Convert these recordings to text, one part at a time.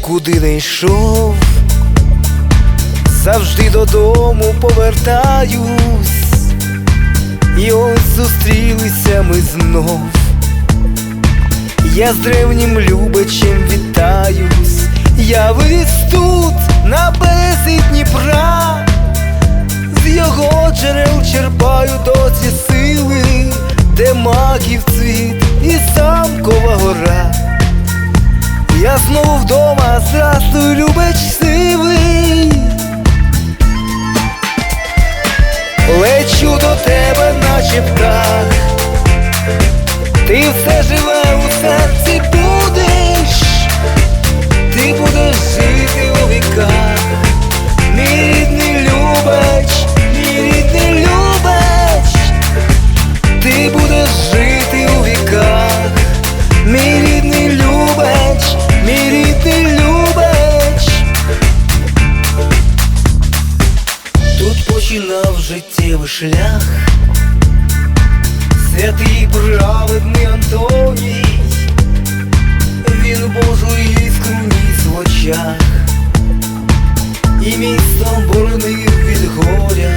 куди не йшов, завжди додому повертаюсь, і ось зустрілися ми знов. Я з древнім любичем вітаюсь, я виріс тут, на березі Дніпра, з його джерел черпаю доці сили, де маків цвіт і замкова гора. Я знову вдома, здрастуй, любич сивий. Лечу до тебе, наче птах. Ти все живе Починав життєвий шлях. Святий праведний Антоній, він іскру ніс в очах, і місто боронив від горя,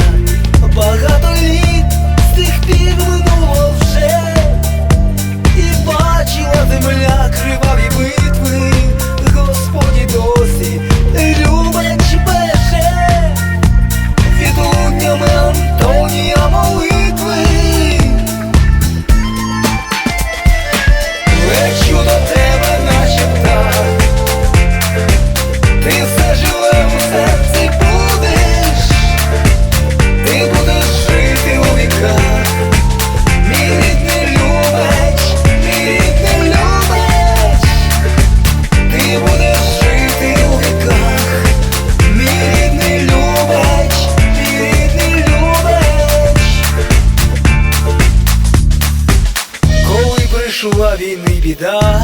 Прийшла війни біда,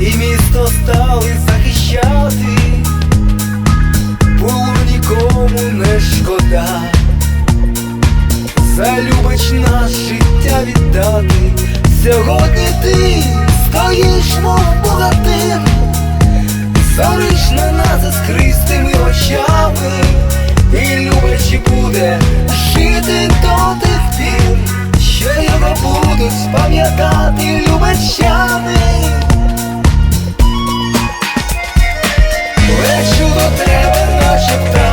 і місто стали захищати, було нікому не шкода, за любич наш життя віддати. Сьогодні ти стоїш, мов богатир, зориш на нас іскристими пам'ятати любечани Лечу до тебе наче птах